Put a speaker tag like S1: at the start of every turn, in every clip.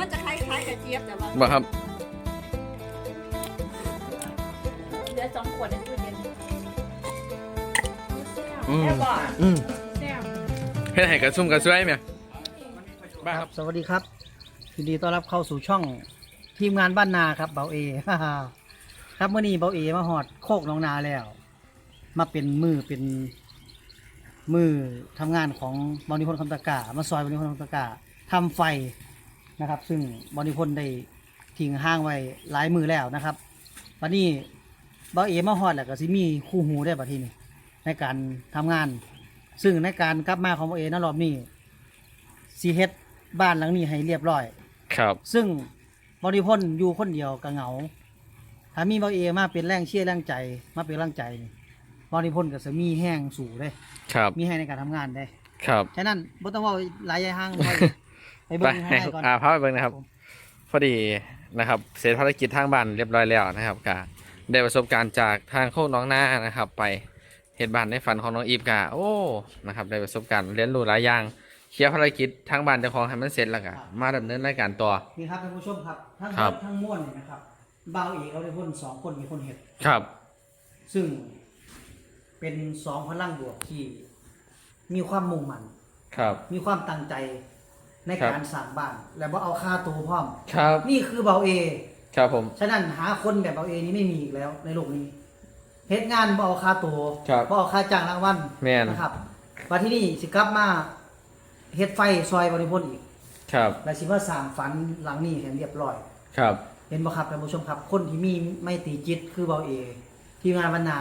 S1: มันจะคล้ายๆกระเจี๊ยบแต่ว่า
S2: บ่ครับ
S3: เหลือสองขวดในตู้เย็น
S2: อืม
S3: แซ่บบ่
S2: อืม
S3: แซ่บ
S2: เฮ็ดให้กระซุ่มกระซวยแม่บ้าครับ
S4: สวัสดีครับยินดีต้อนรับเข้าสู่ช่องทีมงานบ้านนาครับเบาเอ ครับเมื่อนี้เบาเอมาหอดโคกหน้องนาแล้ว มาเป็นมือเป็นมือทำงานของบริพนธ์คำตะกามาซอยบริพนธ์คำตะกาทำไฟ นะครับ ซึ่งบริพนธ์ได้ทิ้งห้างไว้หลายมือแล้วนะครับวันนี้เบาเอมาหอดแล้วก็สิมีคู่หูได้บัดทีนี้ในการทำงาน ซึ่งในการกลับมาของเบาเอในรอบนี้สีเฮ็ดบ้านหลังนี้ให้เรียบร้อย
S2: ครับ
S4: ซึ่งบริพนธ์อยู่คนเดียวก็เหงา ถ้ามีเบาเอมาเป็นแรงเชียร์แรงใจมาเป็นแรงใจนี่บริพนธ์ก็จะมีแห้งสู่ได้
S2: ครับ
S4: มีแห้งในการทำงานได้
S2: ครับ
S4: ฉะนั้นบ่ต้องเว่าหลายยายห้างบ่ไป
S2: ไป
S4: เบิ่งข้าง
S2: ให้
S4: ในก่อน
S2: อ่าพาไปเบิ่งนะครับ พอดีนะครับ เสร็จภารกิจทางบ้านเรียบร้อยแล้วนะครับกะได้ประสบการณ์จากทางโคกน้องหน้านะครับ ไปเฮ็ดบ้านในฝันของน้องอีฟกะโอ้นะครับได้ประสบการณ์เรียนรู้หลายอย่างเคลียร์ภารกิจทางบ้านเจ้าของให้มันเสร็จแล้วกะมาดำเนินรายการต่อ
S4: นี่ครับท่านผู้ชมครับทั้งหม
S2: ครับ
S4: ดทั้งมวลนี่นะครับเบาเอกเราได้พ่นสองคนมีคนเห็ด
S2: ครับ
S4: ซึ่งเป็นสองพลังบวกที่ มีความมุ่งมั่น
S2: ครับ
S4: มีความตั้งใจ ใน
S2: ครับ
S4: การสร้างบ้าน และว่าเอาค่าตัวพร้อม
S2: ครับ
S4: นี่คือเบาเอ
S2: ครับผม
S4: ฉะนั้นหาคนแบบเบาเอนี้ไม่มีอีกแล้วในโลกนี้เฮ็ดงานบ่เอาค่าตัว
S2: ครับ
S4: บ่เอาค่าจ้างรางวัล
S2: แม่น
S4: นะครับมาที่นี่สิกลับมาเฮ็ดไฟซอยบริพนธ์อีก
S2: ครับ
S4: และสิมาสร้างฝันหลังนี้ให้เรียบร้อย
S2: ครับ
S4: เห็นบ่ครับท่านผู้ชมครับ คนที่มีไม่ตรีจิตคือเบาเอ ทีมงานบรรณา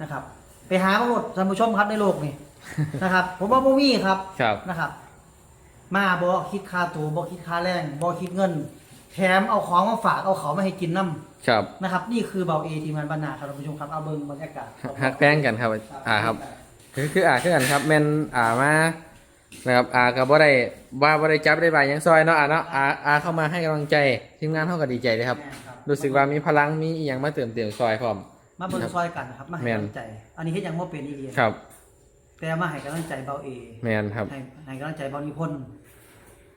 S4: นะครับ ไปหามาหมดท่านผู้ชมครับในโลกนี้ นะครับ ผมว่าบ่มีครับ
S2: ครับ
S4: นะครับ มาบ่คิดค่าตัวบ่คิดค่าแรงบ่คิดเงิน แถมเอาของมาฝากเอาของมาให้กินน้ำ
S2: ครับ
S4: นะครับ นี่คือเบาเอทีมงานบรรณาครับท่านผู้ชมครับเอาเบิ่งบรรยากาศ
S2: ฮักแป้งกันครับ อ่าครับ คือคืออ่าคือกันครับแม่นอ่ามานะครับอ่าก็บ่ได้ว่าบ่ได้จับได้บายหยังซอยเนาะอ่าเนาะอ่าอ่าเข้ามาให้กำลังใจทีมงานเฮาก็ดีใจเลยครับ
S4: แม่นครับ
S2: รู้สึกว่ามีพลังมีอีหยังมาเติมเต็มซอยพร้อม
S4: มาเบิ่งซอยกันนะครับมาให้
S2: แม่น
S4: กำลังใจ อันนี้เฮ็ดหยังบ่เป็นอีเดีย
S2: ครับ
S4: แต่มาให้กำลังใจเบาเอ
S2: แมนครับ
S4: ให้ให้กำลังใจเบานิพนธ์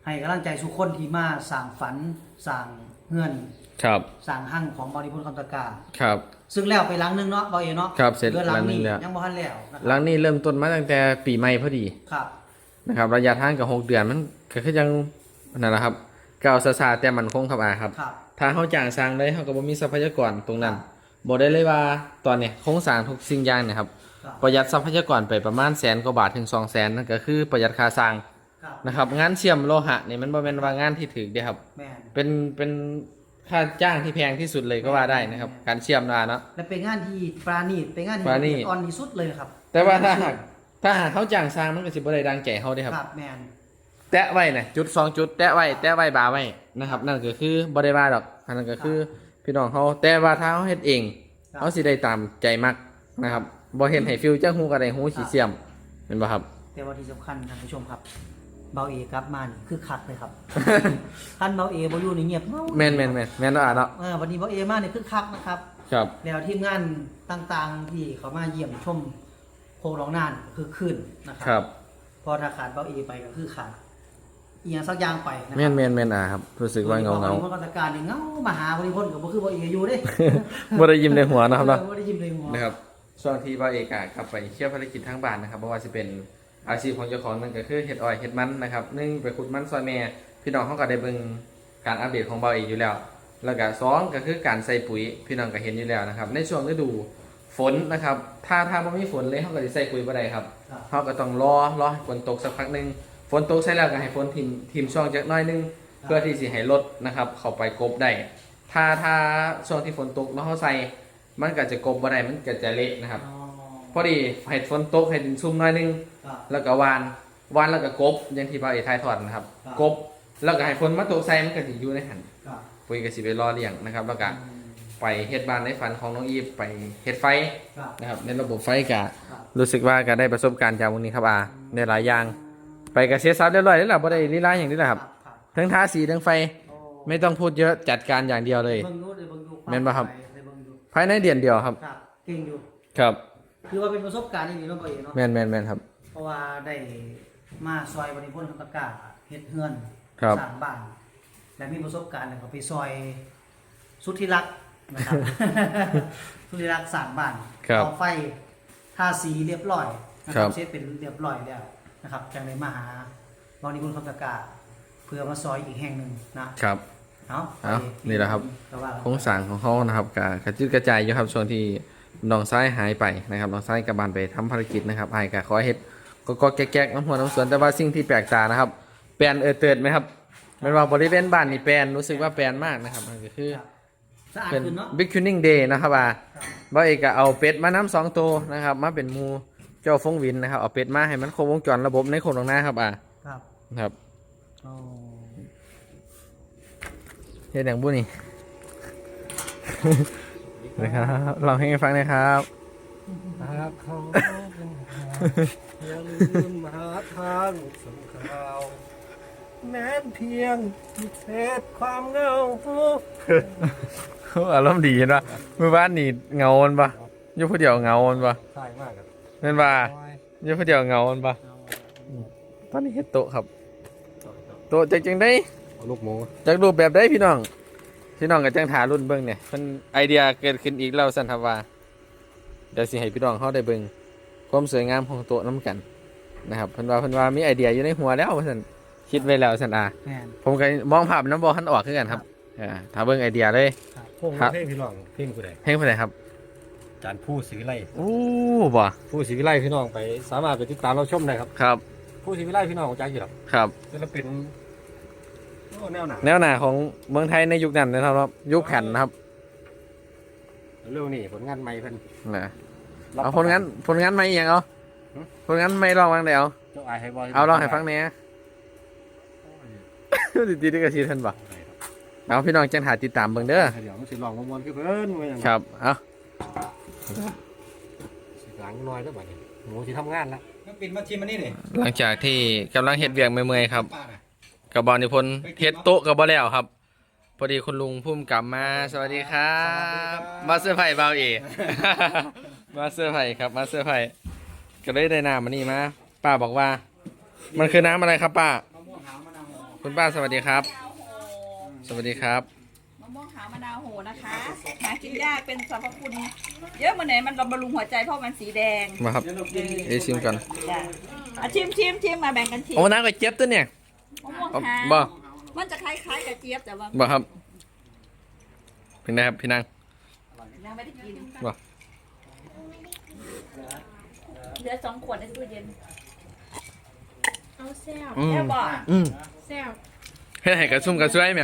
S4: ให้กำลังใจทุกคนที่มาสร้างฝันสร้างเฮือน
S2: ครับ
S4: สร้างหั่งของเบานิพนธ์คำตะกา
S2: ครับ
S4: ซึ่งแล้วไปหลังหนึงเนาะเบาเอเนาะ
S2: ครับเสร็จ
S4: หลือหลัง
S2: หลังหนึ่
S4: นี้
S2: งแล้ว
S4: ยังบ่ทันแล้วนะค
S2: หลั
S4: รับ
S2: งนี้เริ่มต้นมาตั้งแต่ปีใหม่พอดี
S4: ครับ
S2: นะครับระยะทางกับ6เดือนมันก็คือยังนั่นแหละครับก้าวซาๆแต่มันคงครับอ่าครับ
S4: ครับ
S2: ถ้าเฮาจ้างสร้างได้เฮาก็บ่มีทรัพยากรตรงนั้นบอกได้เลยว่าตอนนี้โครงสร้างทุกสิ่งอย่างเนะครับ
S4: ครับ
S2: ประหยัดทรัพยากรไปประมาณแสนกว่าบาทถึง2แสนนั่นก็คือประหยัดค่าสร้าง
S4: ครับ
S2: นะครับงานเชื่อมโลหะนี่มันบ่แม่นว่างานที่ถูกเด้ครับ
S4: แม่น
S2: เป็นเป็นค่าจ้างที่แพงที่สุดเลยก็ว่าได้นะครับ การเชื่อมนาเนาะ
S4: และเป็นงานที่ปราณีตเป็นงานที่
S2: ปราณีต
S4: ละเอียดอ่อนที่สุดเลยครับ
S2: แต่ว่าถ้าหากถ้าหากเขาจ้างสร้างมันก็สิบ่ได้ดังใจเฮาเด้ครับ
S4: ครับแม่น
S2: แตะไว้น่ะจุดสองจุดแตะไว้แตะไว้บาไว้นะครับ นั่นก็คือบ่ได้ว่าดอกอันนั้นก็คือพี่น้องเขาแต่ว่าถ้าเขาเฮ็ดเอง
S4: ครับ
S2: เขาสิได้ตามใจมักนะครับบ่เห็นให้ฟิวจังฮู้ก็ได้ฮู้ขี้เสียมเห็นบ่ครับ
S4: แต่ว่าที่สำคัญท่านผู้ชมครับ เบาเอกลับมานี่คือคักเลยครับ ท่านเบาเอบ่อยู่นี่เงียบเงา
S2: แม่นแม่นแม่นแม่นเนาะอะเนาะ
S4: เออวันนี้เบาเอมานี่คือคักนะครับ
S2: ครับ
S4: แล้วทีมงานต่างๆ ที่เขามาเยี่ยมชมโคงร้องนานคือขึ้นนะค
S2: ครั
S4: รับ พอถ้าขาดเบาเอไปก็คือขาดอีหยังสักอย่างไปนะครั
S2: แม่นแม่นแม่นอะครับรู้สึกว่าเงาเงา
S4: บริพนธ์กรรมการนี่เงามาหาบริพนธ์กับบ่คือเบาเออยู่เด้
S2: บ่ได้ยิ้มในหัวนะครับเนาะ
S4: บ่ได้ยิ้มในหัว
S2: นะครับช่วงที่บ่าวเอกอะกลับไปเที่ยวภารกิจทั้งบ้านนะครับเพราะว่าจะเป็น อาชีพของเจ้าของนั่นก็คือเฮ็ดอ้อยเฮ็ดมันนะครับหนึ่งไปขุดมันซอยแม่พี่น้องเขาก็ได้เบิ่งการอัปเดตของบ่าวเอกอยู่แล้ว แล้วก็สองก็คือการใส่ปุ๋ยพี่น้องก็เห็นอยู่แล้วนะครับ ในช่วงฤดูฝนนะครับ ถ้าถ้าบ่มีฝนเลยเขาก็สิใส่ปุ๋ยบ่ได้ครับ
S4: ครับ
S2: เขาก็ต้องรอรอให้ฝนตกสักพักหนึงฝนตกใส่แล้วก็ให้ฝนทิมทิมช่วงจักหน้อยหนึงเพื่อที่สิให้รถนะครับเข้าไปกบได้ถ้าถ้าช่วงที่ฝนตกแล้วเขาใส่มันก็จะกบบ่ได้มันก็จะเละนะครับ
S4: อ๋อ
S2: พอดีให้ฝนตกให้ดินซุ่มหน้อยหนึง
S4: ครับ
S2: แล้วก็วานวานแล้วก็กบอย่างที่พระเอกทายทอดนะครับ
S4: ครับ
S2: กบแล้วก็ให้ฝนมาตกใส่มันก็สิอยู่ในหัน
S4: ครับ
S2: ปุ๋ยก็สิไปรอเลี้ยงนะครับแล้วก็
S4: อืม
S2: ไปเฮ็ดบ้านในฝันของน้องอีฟไปเฮ็ดไฟ
S4: ครับ
S2: นะครับในระบบไฟกะ
S4: ครับ
S2: รู้สึกว่าก็ได้ประสบการณ์จากวันนี้ครับอาในหลายอย่าง ไปกระเสียทรัพย์เรียบร้อยแล้วล่ะบ่ได้ลีลาอย่างนี้แหละครับ
S4: ครับ
S2: ทั้งทาสีทั้งไฟ
S4: โอ้
S2: ไม่ต้องพูดเยอะจัดการอย่างเดียวเลย
S4: เบิ่งดูเดี๋ยวเบิ่งดู
S2: แม่นบ่ครับ
S4: เดี๋ยวเบิ่งดู
S2: ภายในเดือนเดียวครับ
S4: ครับเก่งอยู่
S2: ครับ
S4: คือว่าเป็นประสบการณ์ที่ดีเนาะบ่เอเนาะ
S2: แม่นแม่นแม่นครับ
S4: เพราะว่าได้มาซอยบริพนธ์คำตะกร้าเฮ็ดเฮือน
S2: ครับ
S4: สร้างบ้าน และมีประสบการณ์แล้วก็ไปซอยสุดที่รักนะครับ สุดที่รักสร้างบ้าน
S2: ครับ
S4: เอาไฟทาสีเรียบร้อยนะค
S2: ครั
S4: รับ บเช็ดเป็นเรียบร้อยแล้วนะครับจังเลยมาหาบางนิคุณคำตะกาเพื่อมาซอยอีกแห่งหนึ่งนะครับ เอา
S2: เอานี่แหละครับ
S4: ก็ว่า
S2: โครงสร้างของเขานะครับกกระจุดกระจายอยู่ครับช่วงที่ น้องซ้ายหายไปนะครับน้องซ้ายกลับบานไปทำภารกิจนะครับไอ้กะขอเฮ็ดก็ก็แก๊กๆน้ำหัวน้ำสวนแต่ว่าสิ่งที่แปลกตานะครับ แปลนเออเติดไหมครับแมันว่าบริเวณบ้านนี่แปลนรู้สึกว่าแปลนมากนะครับมันก็คือ
S4: ครับสะอาด
S2: เป็น
S4: ขึ้นเนาะ
S2: บิ๊กคิวนิ่งเดย์นะครับว่าบ่เอกก็เอาเป็ดมาน้ำสองตัวนะครับ มาเป็นหมูเจ้าฟงวินนะครับเอาเป็ดมาให้มันครบวงจรระบบในโครงหน้าครับอ่า
S4: ครับ
S2: ครับ
S4: โอ้
S2: เฮ็ดอย่างบุนี่ นะครับลองให้ฟังหนะครับ
S1: หากเขาเป็นหาอย่าลืมหาทางส่งข่าวแม้นเพียงเศษความเหงา
S2: อารมณ์ดีเห็นปะเมื่อวานนี่เงามันปะอยู่ผู้เดียวเงามันปะ
S1: ใช่มากครับ
S2: เห็นปะอยู่ผู้เดียวเงามันปะตอนนี้เฮ็ดโต๊ะครับ โต๊ะจังจังได้
S1: ลูกหมู
S2: จากรูปแบบได้พี่น้อง พี่น้องกับจังถารุ่นเบิ่งเนี่ยมันไอเดียเกิดขึ้นอีกแล้วสันทว่าเดี๋ยวสิให้พี่น้องเขาได้เบิ่งความสวยงามของโต๊ะน้ำกันนะครับเพิ่นว่าเพิ่นว่ามีไอเดียอยู่ในหัวแล้วว่าซั่นคิดไว้แล้วสันอะ
S4: แม่น
S2: ผมก็มองภาพน้ำบอลทันออกคือกันครับอ่าถ้าเบิ่งไอเดียเลย
S1: พวก
S2: ครับ
S1: เพลงพี่น้องเพลงผู้ใด
S2: เพลงเพิ่นไหนครับ
S1: จานผู้สีวิไล
S2: อู้บ่
S1: ผู้สีวิไลพี่น้องไป สามารถไปติดตามเราชมได้ครับ
S2: ครับ
S1: ผู้สีวิไลพี่น้องของจ้าอยู่หรอก
S2: ครับ
S1: ศิลปินโอ้ แนวหนา
S2: แนวหน้าของเมืองไทยในยุคนั้นนะครับ ยุคแผ่นนะครับ
S1: เรื่องนี้ผลงานใหม่เพิ่น
S2: นะเอาผลงานผลงานใหม่อีหยังเอาผลงานไม่ลองบ้างเดี๋ยว
S1: เจ้าอายให้บอย
S2: เอาลองให้ฟังแหน่ดีดีๆก็สิท่านบ่เอาพี่น้องจังหาติดตามเบิ่งเด้อ
S1: เดี๋ยวมันสิลองมวนๆคือเพิ่นว่าอย่างนั้น
S2: ครับเอา
S1: สิหลังน้อยแล้วบัดนี้หมูสิทำงานละ
S5: ปิดมาชิมมันนี่นี่
S2: หลังจากที่กำลังเฮ็ดเวียกเมื่อยๆครับ
S5: ป้าน่ะ
S2: กับบอลนิพนธ์เฮ็ดโต๊ะกับบ่แล้วครับ พอดีคุณลุงพุ่มกลับมา สวัสดีครับมาเสื้อร์ไผ่เบาเอ มาเสื้อร์ไผ่ครับมาเสื้อร์ไผ่ก็เลยได้น้ำมานี่มาป้าบอกว่า มันคือน้ำอะไรครับป้า
S5: มะม่วงหาวมะนาวโห
S2: คุณป้าสวัสดีครับ
S3: มะนาวโห
S2: สวัสดีครับ
S3: มะม่วงหาวมะนาวโหนะคะหากินยากเป็นสรรพคุณ เยอะมันไหนมันบำรุงหัวใจเพราะมันสีแดง
S2: มาครับเอ้ยชิมก่อน
S3: จ้ะอะชิมชิมชิมมาแบ่งกันชิม
S2: โอ้น้ำกระเจี๊ยบตัวเนี่ย
S3: มะม่วง
S2: เอา
S3: หาว
S2: บ่
S3: มันจะคล้ายๆกับเจี๊ยบแต่ว่า
S2: บ่ครับเป็นไงครับพี่นาง
S3: ยังไม่ได้กิน
S2: บ่
S3: เหลือสองขวดในตู้เย็น
S6: เอาแซ่บ
S2: อืม
S3: แค่บอก
S2: อืม
S6: แซ่บ
S2: เฮ็ดให้กระซุ่มกระซวยไหม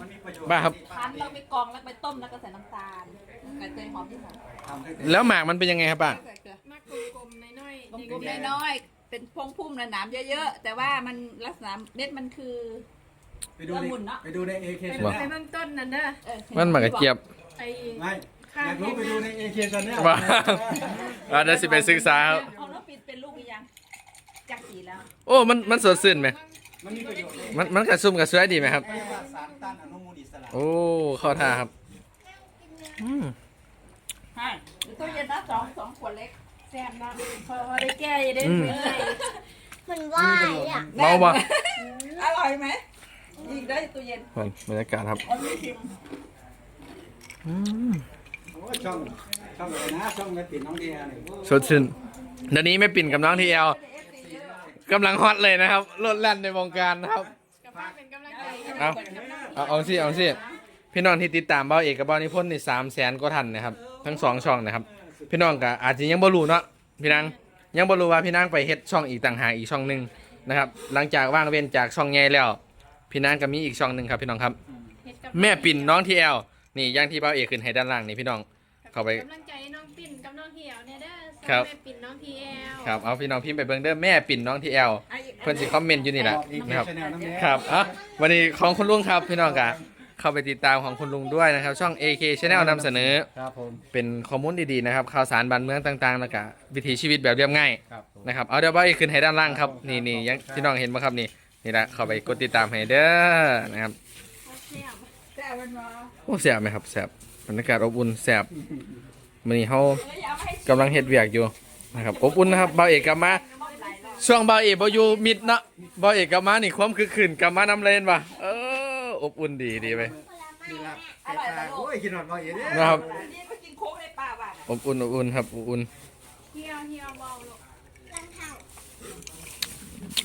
S5: มันมีประโยชน์
S2: บ้าครับ
S3: คั้นแล้วไปกรองแล้วไปต้มแล้วก็ใส่น้ำตาลกระเทียมหอมที่หอม
S5: ทำให้
S2: แล้วหมากมันเป็นยังไงครับป้า
S3: ใส่เกลือ
S6: มากกลมๆน้อยๆ
S3: กลมๆน้อยๆ เป็นพงพุ่มๆหนามๆเยอะๆ แต่ว่ามันลักษณะเม็ดมันคือ
S5: ไปดูใน
S3: ละมุนเนอะ
S5: ไปดูในเอเค
S6: ไป
S5: ช
S6: ดู
S5: แน
S6: ไป
S5: ล
S6: เบื้องต้นนั่นเด้อ
S3: เออ
S2: มันหมากกระเจี๊ยบ
S6: ไอ้
S5: ไม่อยากรู้ไปดูในเอเคชแนล
S2: ว่าอ่าเดี๋ยวสิไปศึกษาครับ
S3: เอาแล้วปิดเป็นลูกหรือยังจักสีแล้ว
S2: โอ้ มัน มันสดชื่นไหม
S5: มันมีประโยชน์เลย
S2: มัน มันกระซุ่มกระซวยดีไหมครับ
S5: เรียกว่าสารต้านอนุมูลอิสระ
S2: โอ้ เข้าท่าครับ อืม
S3: ใช่หรือตู้เย็นนะสองสองขวดเล็ก
S6: แซ่บเนาะพอได้แก้จะได้
S2: อืม
S6: ไม่ได้
S7: มันว่ายอะ
S2: เมาบ่
S3: อร่อยไหมอีกได้ตู้เย็น
S2: บรรยากาศครับ
S3: อ๋อไม่ชิม
S2: อืม
S5: โอ้ยช่องช่องอะไรนะช่องแม่ปิ่นน้องเดียนี่
S2: สดชื่นเดี๋ยวนี้ไม่ปิ่นกับน้องทีเอลกำลังฮอตเลยนะครับโลดแล่นในวงการนะครับ
S6: กับป้าเป็นกำลังใจ
S2: เอา เอาเอาสิเอาสิพี่น้องที่ติดตามเบ้าเอกกับเบ้านิพนธ์นี่สามแสนกว่าท่านนะครับ ทั้งสองช่องนะครับ พี่น้องก็อาจจะยังบ่รู้เนาะพี่นางยังบ่รู้ว่าพี่นางไปเฮ็ดช่องอีกต่างหากอีกช่องหนึ่งนะครับ หลังจากว่างเว้นจากช่องใหญ่แล้ว พี่นางก็มีอีกช่องหนึ่งครับพี่น้องครับ
S6: เฮ็ดกับ
S2: แม่ปิ่นน้องทีเอลนี่อย่างที่เบ้าเอกขึ้นให้ด้านล่างนี่พี่น้อง เข้าไป
S6: กำลังใจน้องปิ่นกับน้องเหี่ยวเนี่ยเด้อ
S2: ครับ
S6: แม่ปิ่นน้องทีแอล
S2: ครับเอาพี่น้องพิมพ์ไปเบิ่งเด้อแม่ปิ่นน้องทีเอล
S3: อะอีก
S2: เพิ่นสิคอมเมนต์อยู่นี่แหละ
S5: เอเค
S2: นะครับ
S5: ชแนลน้ำเนี้ย
S2: ครับอะวันนี้ของคุณลุงครับพี่น้องกะ เข้าไปติดตามของคุณลุงด้วยนะครับ ช่อง AK Channel นำเสนอ
S1: ครับผม
S2: เป็นข้อมูลดีๆนะครับข่าวสารบ้านเมืองต่างๆแล้วก็วิถีชีวิตแบบเรียบง่าย
S1: ครับผม
S2: นะครับเอาเดี๋ยวไปขึ้นให้ด้านล่างครับนี่นี่ยังพี่น้องเห็นไหมครับนี่นี่แหละเข้าไปกดติดตามให้เด้อนะครับ
S6: แซ่บ
S3: แต่มันมา
S2: โอ้แสบไหมครับแสบบรรยากาศอบอุ่นแสบวันนี้เขา
S3: เอ้ยเอามาให้
S2: กำลังเฮ็ดเวียกอยู่นะครับอบอุ่นนะครับเบาเอกกลับมาช่วงเบาเอกบอยู่มิดเนาะเบาเอกกลับมานี่ความคึกคืนกลับมานำเลนว่ะเออ อบอุ่นดีดีไป
S1: นี่ละไก่ตาโอ้ยกินหอดบ่อยอย่างนี้
S2: นะครับ
S3: อันนี้ก็กินโค้กในป่าบ้าน
S2: อบอุ่นอบอุ่นครับอบอุ่น
S6: เฮียวเฮียวเบาลูก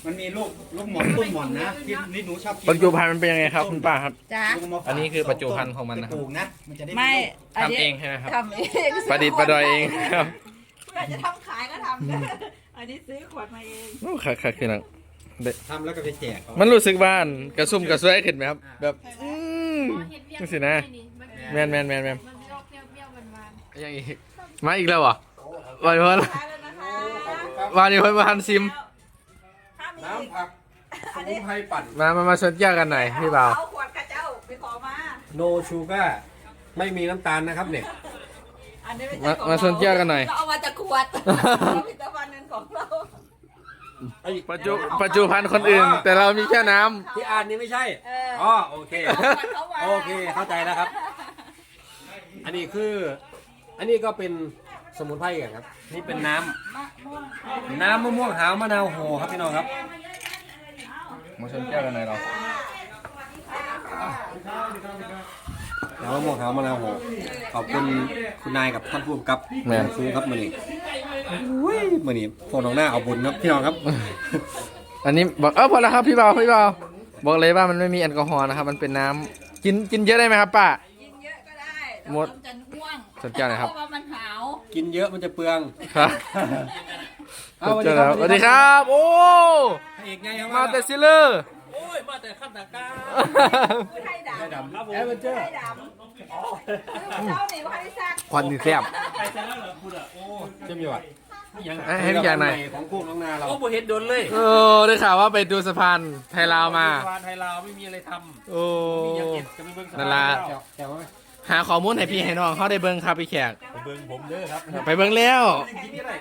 S5: มันมีลูกลูกหมอนลูกหมอนนะที่นี่หนูชอบกิน
S2: ปัจจุบันมันเป็นยังไงครับคุณป้าครับ
S3: จ้า
S5: ลูกมะพร้าว
S2: อันนี้คือปัจจุบันของมันนะค
S5: ป
S2: รับ
S5: ลูกนะมันจะได้
S3: ไม่
S5: ลูก
S3: อันนี้
S2: ทำเองใช่ไหมครับ
S3: ทำเอง
S2: ประดิษฐ์ประดอยเองครับ
S3: เพื่อจะทำขายก็ทำนะอันนี้ซื้อขวดมาเอง
S2: โอ้คักคักคือนัง
S5: ทำแล้วก็ไปแจกเขา
S2: มันรู้สึกว่าอันกระซุ่มกระซวยขึ้นไหมครับ แบบอืม
S6: พอเห็ดเวีย
S2: จังสินะ แมนแมนแมนแมน
S6: มันเปรี้ยวเปรี้ยวเปรี้ยวหวานหวาน
S2: ยังอีกมาอีกแล้วเหรอวันวัน
S3: ขายแล้วนะคะ
S2: วันนี้เพิ่นมาทันซิม
S3: ถ้ามี
S1: น้ำผักสมุนไพรปั่น
S2: มามามาชนแก้วกันหน่อยพี่บ่าว
S3: เอาขวดกระเจ้าไปขอมา
S1: โนชูการ์ไม่มีน้ำตาลนะครับเนี่ย
S3: อันนี้ไม่ใช่
S2: มา
S3: ของ
S2: มาชนแก้วกันหน่อย
S3: เราเอามาจากขวดเราผลิตภัณฑ์หนึ่งของเรา
S2: ปัจจุปัจจุพันธ์คนอื่น แต่เรามีแค่น้ำ
S1: ที่อ่านนี่ไม่ใช่
S3: เออ
S1: อ๋อโอเค
S3: เอาขวดเขามา
S1: โอเคเข้าใจแล้วครับ อันนี้คือ อันนี้ก็เป็นสมุนไพรกันครับ นี่เป็นน้ำน้ำมะม่วงหาวมะนาวโหครับพี่น้องครับ
S2: มาชนแก้วกันหน่อยเรา
S1: น้ำมะม่วงหาวมะนาวโหขอบคุณคุณนายกับท่านผู้กำกับ
S2: แม่น
S1: ซื้อครับมือนี้ อุ้ยมือนี้พวกน้องหน้าเอาบุญครับพี่น้องครับ
S2: อันนี้บอกเออพอแล้วครับพี่บ่าวพี่บ่าวบอกเลยว่ามันไม่มีแอลกอฮอล์นะครับ มันเป็นน้ำกินกินเยอะได้ไหมครับป้า
S3: กินเยอะก็ได้
S2: หมด
S3: แต่จะง่วง
S2: สนใจหน่อยครับ
S3: เพราะว่ามันหาว
S1: กินเยอะมันจะเปลือง
S2: ครับ
S1: เอา
S2: เจอแล้วสวัสดีครับ โอ้
S1: พระเอกไงครับ
S2: มาแต่ซิลเลอร์
S1: โอ้ย มาแต่ขั้นตะกร้า
S3: ผู้ไทยดำ
S1: ดำครับผม แอดเวนเจอ
S3: ผู้
S1: ร์
S3: ไทยดำ เจ้าหนิว่าให้ซัก
S2: ควันดีแซ่บ
S1: เชื่อมอยู่อะ
S2: ให้ให้พี่อย่างหน่อย
S1: ของพวกน้องนาเรา
S5: โอ้โหเห็นโดนเลย
S2: เออได้ข่าวว่าไปดูสะพานไทยลาวมา
S5: วานไทยลาวไม่มีอะไรท
S2: โอ้ำ
S5: มีอย่างเก็บจะไปเบิ่งส
S2: นั่นล่ะ
S1: แจ๋วแจ๋วไหม
S2: หาข้อมูลให้พี่ให้น้องเขาได้เบิ่งครับพี่แขก
S5: ไปเบิ่งผมเด้อครับ
S2: ไปเบิ่งแล้ว
S5: กินนี่อะไร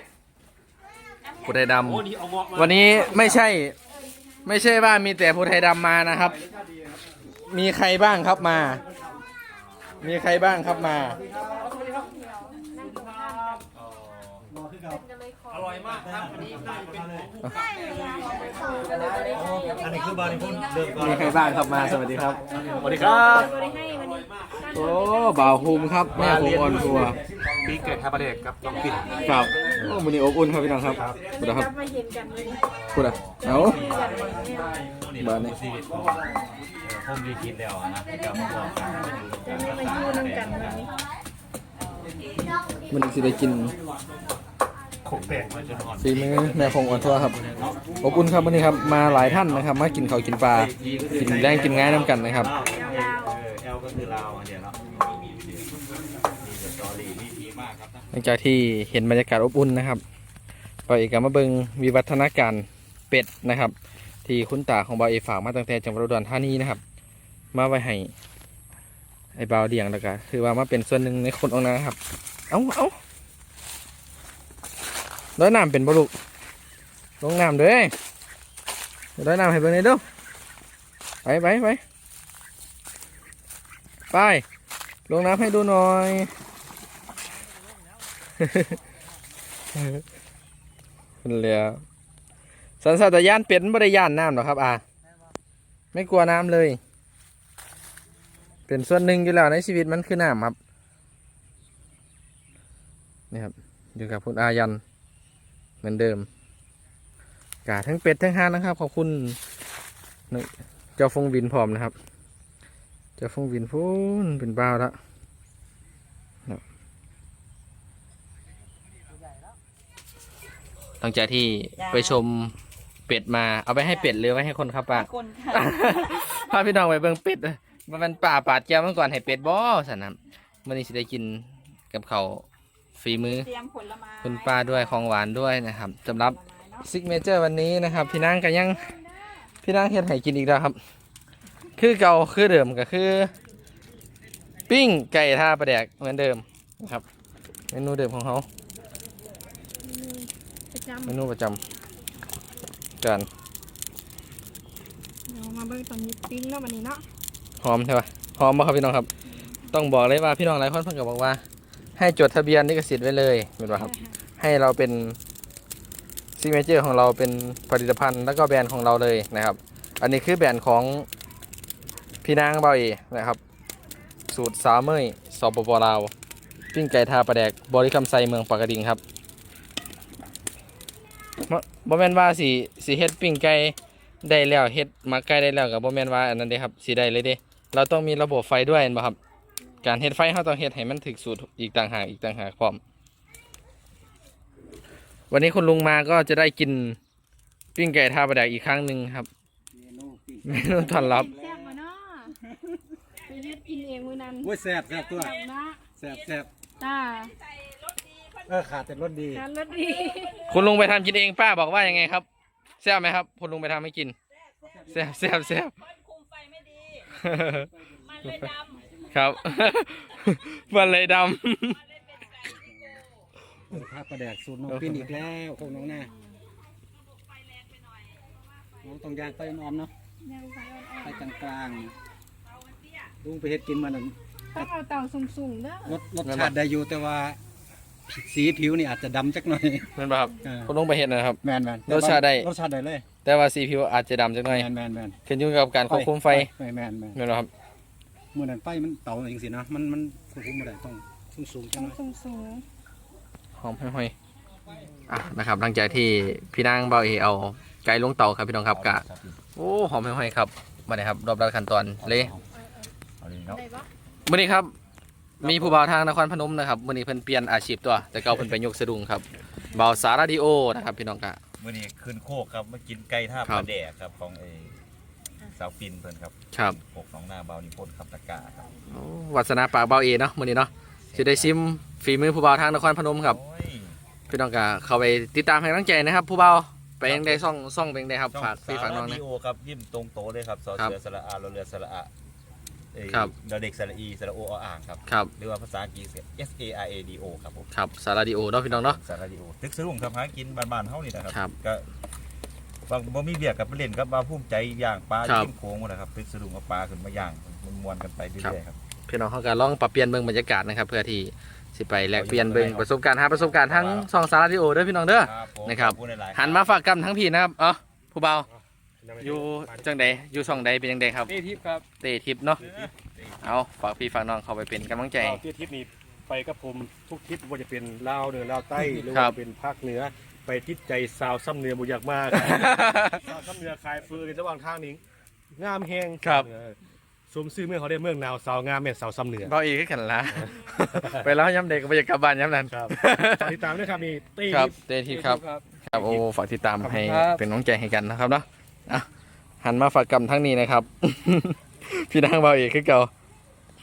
S2: ผู้ไทยด
S5: โอ้นี่เอางอกมาำ
S2: วันนี้ไม่ใช่ ไม่ใช่ว่ามีแต่ผู้ไทยดำมานะครับ มีใครบ้างครับมา มีใครบ้างครับมา
S5: อร่อยมากครับอันนี้น่าจะเป็นของผู้กำกับ
S1: อันนี้คือบาริพุนเดิม
S2: มีใครบ้างครับมา สวัสดีครับ สวัสดีครับ
S6: บริให้วันนี้
S2: โอ้บ่าวภูมิครับ แม่ภูมิออนทัวร์
S5: ปีเกิดคาบาเดกครับน้องปิ่น
S2: ครับโอ้วันนี้อบอุ่นครับพี่น้องครับพูดนะครับ
S6: กลับมาเห็นกันเลย
S2: พูดอะเอา บ้านนี้
S5: ผมดีคิดแล้วนะที่จะมาบอกกัน
S6: ได้มาอยู่นำกันวันนี้
S2: มันสิได้กิน
S5: ขบแปลกมาจนอ่อน
S2: ฝีมือแม่คงออนทัวร์ครับอบอุ่นครับวันนี้ครับมาหลายท่านนะครับมากินข้าวกินปลากินแรงกินง่ายน้ำกันนะครับ
S5: เออแอลก็คือลาวอันเดียวเนาะมีสตอรี่ที่ดีมากครับ
S2: หลังจากที่เห็นบรรยากาศอบอุ่นนะครับบอยเอกก็มาเบิงวิวัฒนาการเป็ดนะครับ ที่คุณตาของบอยเอกฝากมาตั้งแต่จังหวัดอุดรธานีนะครับ มาไว้ให้ไอ้บาวเดียงแล้วก็คือว่ามาเป็นส่วนหนึ่งในคนองนะครับ เอาเอาร้อยน้ำเป็นบลุกลงน้ำเด้อร้อยน้ำให้เบิ่งหน่อยเด้อไปไปไปไป ลงน้ำให้ดูหน่อยเป็นเรือสันสัตยานเป็ดบริยานน้ำหรอกครับ อ่าไม่กลัวน้ำเลย เป็นส่วนหนึ่งอยู่แล้วในชีวิตมันคือน้ำครับนี่ครับอยู่กับคุณอายันเหมือนเดิมกาทั้งเป็ดทั้งห่านนะครับขอบคุณเจ้าฟงวินพร้อมนะครับ เจ้าฟงวินพูนเป็นบ้าวแล้วหลังจากที่ไปชมเป็ดมาเอาไปให้เป็ดหรือไว้ให้คนครับป้า
S3: คนค่ะ
S2: พาพี่น้องไปเบิ่งเป็ด เลยมันเป็นป่าปาดแก้วเมื่อก่อนให้เป็ดบ่สันนะมันนี้สิได้กินกับเขาวฝีมือ
S3: เตรียมผลไม้
S2: คุณป้าด้วยของหวานด้วยนะครับสำหรับซิกเนเจอร์วันนี้นะครับ พี่นางก็ยังพี่นางเฮ็ดให้กินอีกแล้วครับ คือเก่าคือเดิมก็คือ ปิ้งไก่ท่าประแดกเหมือนเดิมนะครับ เมนูเดิมของเขา
S6: ประจ
S2: เมนูประจำกันำ
S6: เรามาเบิ่งตอนนี้ปิ้งแล้ววันนี้เนาะ
S2: หอมใช่ปะหอมป่ะครับพี่น้องครับ ต้องบอกเลยว่าพี่น้องหลายคนเพิ่งก็บอกว่า ให้จดทะเบียนลิขสิทธิ์ไว้เลยเห็นป่ะครับ ให้เราเป็นซิกเนเจอร์ของเราเป็นผลิตภัณฑ์แล้วก็แบรนด์ของเราเลยนะครับ อันนี้คือแบรนด์ของพี่นางเบาเอนะครับ สูตรสามเมยสปปลาวปิ้งไก่ทาปลาแดกบริคำไซเมืองปากกระดิ่งครับบ่บ่แม่นว่าสิสิเฮ็ดปิ้งไก่ได้แล้วเฮ็ดหมักไก่ได้แล้วก็บ่แม่นว่าอันนั้นเด้ครับสิได้เลยเด้ เราต้องมีระบบไฟด้วยเห็นบ่ครับ การเฮ็ดไฟเราต้องเฮ็ดให้มันถึกสูตรอีกต่างหากอีกต่างหากพร้อม วันนี้คุณลุงมาก็จะได้กินปิ้งไก่ทาปลาแดกอีกครั้งหนึ่งครับเมนูต้อนรับ
S6: แซ่บมาเนาะไปเฮ็ดกินเองมื้อนั้น
S1: โอ้ยแซ่บแซ่บตัว
S6: นะ
S1: แซ่บแซ่บ
S6: จ้า
S1: เออขาดแต่รสดี
S6: การรสดี
S2: คุณลุงไปทำกินเองป้าบอกว่ายังไงครับแซ่บไหมครับ คุณลุงไปทำให้กินแซ่บแซ่บแซ่บ
S3: มันคุมไฟไม่ดี มันเลยดำ
S2: ครับ มันเลยด
S3: มันเลยเป็นไก่ที่โก
S1: ข้าประแดกสูตรน้องปินอีกแล้วพวกน้องหน้าน้องต้องย่างไฟอ่อนๆเนาะ
S6: ยังไฟอ่อน
S1: ไฟกลางๆลุงไปเฮ็ดกินมานั่น
S6: ๆต้องเอาเตาสูงๆเด้อ
S1: รสรสชาติได้อยู่แต่ว่าสีผิวนี่อาจจะดำจักหน่อยำ
S2: นั่นป่ะครับ
S1: เออ
S2: คุณลุงไปเห็นนะครับ
S1: แมนแมน
S2: รสชาติได้
S1: รสชาติได้เลย
S2: แต่ว่าสีผิวอาจจะดำจักหน่อย
S1: แมนแมนแมน
S2: ขึ้นอยู่กับการควบคุมไฟ
S1: แมนแมนแมน
S2: นั่นแหละครับ
S1: เมื่อนั้นไฟมันเตาจริงสินะมันมันควบคุมไม่ได้ต้องสูงๆจั
S6: ต้
S1: ง
S6: อง
S1: เลย
S6: สูง
S2: หอมห้อยๆอะนะครับหลังจากที่พี่นางเบาเอเอาไก่ลงเตาครับพี่น้องครับกะโอ้หอมห้อยๆครับมาเลยครับ รอบรัดขั้นตอนเลย
S5: เอาเลยเนาะ
S6: ๆได้ปะ
S2: มื่อนี้ครับมีผู้บ่าวทางนครพนมนะครับมื่อนี้เพิ่นเปลี่ยนอาชีพตัว แต่เก่าเพิ่นไปยกสะดุงครับบ่าวสาราดิโอนะครับพี่น้องกะ
S5: มื่อนี้ขึ้นโคกครับมากินไก่ท่า
S2: ครั
S5: ป
S2: บ
S5: ลาแดกครับของไอ้สาวปินเพิ่นครับ
S2: ครับ
S5: โคกหน้องนาเบานิพนธ์ครับตะกร้าครับ
S2: โอ้วัสนาปากบ่าวเอเนาะมื่อนี้เนาะสิได้ชิมฝีมือผู้บ่าวทางนครพนมครับ
S5: โอ้ย
S2: พี่น้องกะเข้าไปติดตามให้กำลังใจนะครับผู้บ่าวไปยังได้ซ่องซ่องเป็นได้ครับ
S5: ช่อง
S2: ฝากพี่ฝากน้อง
S5: สา
S2: นะ
S5: รดีโอครับยิ้มตรงโตเลยครับสอ
S2: ครับ
S5: เสือสระอาเราเรือสระอะ เอ้ย
S2: ครับ
S5: ดอเด็กสระอีสระโอออ่างครับ
S2: ครับ
S5: หรือว่าภาษาอังกฤษ S A R A D O ครับผม
S2: ครับสาราดิโอเนาะพี่น้องเนาะ
S5: สาราดีโอตึกสรุงครับหากินบ้านๆเฮานี่นะครับ
S2: ครับ
S5: ก็บางบ่มีเบียกกับไปเล่นกับมาภูมิใจย่างปลา
S2: ครับ
S5: จิ้มโค้งนะครับตึกสรุงเอาปลาขึ้นมาย่างมันมวนกันไปเรื่อยๆครับ
S2: พี่น้องเขาก็ลองปรับเปลี่ยนเบิ่งบรรยากาศนะครับเพื่อที่สิไปแลกเปลี่ยนเบิ่งประสบการณ์หาประสบการณ์ทั้งซ่องสาราดิโอเด้อพี่น้องเด้อ
S5: ครับผม
S2: นะครับ
S5: ขอณหลายๆ
S2: หันมาฝากกำทั้งพี่นะครับเอ๋อผู้เบา อยู่จังใดอยู่ช่องใดเป็นจังใดครับ
S1: นี่ทิพย์ครับ
S2: เตทิปเนาะเอาฝากพี่ฝากน้องเขาไปเป็นกำลังใจ
S1: เอาที่ทิศนี้ไปกับผมทุกทิศว่าจะเป็นลาวเหนือลาวใต้หรือ
S2: ครั
S1: ว่า
S2: บ
S1: เป็นภาคเหนือ ไปทิศใจสาวซ้ำเหนือบุญอยากมากสาวซ้ำเหนือคายฟืนระหว่างทางนี้งามแหง
S2: ครับ
S1: เออสมซื้อเมื่อเขาได้เมืองนาวสาวงามแม่นสาวซ้ำเหนือ
S2: เบาอีกคือกันละ ไปแล้วย้ำเด็กก็ไปจะกลับบ้านย้ำนั้น
S1: ครับฝากติดตามด้วยครับนี่ตี
S2: ครับเตทิปครับ ครับโอ้ฝากติดตาม
S1: ขอบคุณ
S2: ให้
S1: ครับ
S2: เป็นน้องใจให้กันนะครับเนาะ อะหันมาฝากกำทั้งนี้นะครับ พี่นางเบาอีกคือเก่า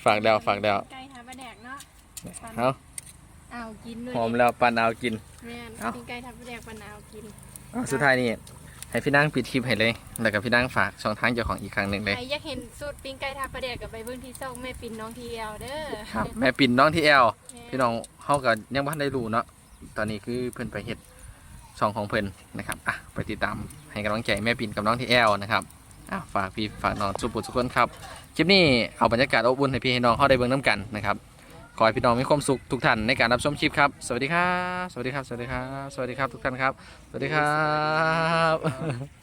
S2: ฝากแล้วฝากแล้ว
S6: ไก่ทาปลาแดกเนาะ
S2: เอา
S6: เอากินเลย
S2: หอมแล้วปันเอากิน
S6: แม่น
S2: เอ้า
S6: กินไก่ทาปลาแดกปลาหนาวกิน
S2: เอาสุดท้ายนี่ให้พี่นางปิดคลิปให้เลย แล้วก็พี่นางฝากช่องทางเจ้าของอีกครั้งหนึ่งเลย
S6: ใครอยากเห็นสูตรปิ้งไก่ทาปลาแดกกับใบเบิ้งที่ซ่องแม่ปิ่นน้องทีเอลเด้อ
S2: ครับ แม่ปิ่นน้องที่แอล
S6: แม่
S2: พี่น้องเฮาก็ยังบ่ทันได้รู้เนาะ ตอนนี้คือเพิ่นไปเฮ็ด ช่องของเพิ่นนะครับอะไปติดตามให้กำลังใจแม่ปิ่นกับน้องที่แอลนะครับอะฝากพี่ฝากน้องสุปุสุกคนครับคลิปนี้เอาบรรยากาศอบอุ่นให้พี่ให้น้องเข้าได้เบิ่งน้ำกันนะครับขอให้พี่น้องมีความสุขทุกท่านในการรับชมคลิปครับ สวัสดีครับ สวัสดีครับ สวัสดีครับ สวัสดีครับทุกท่านครับ สวัสดีครับ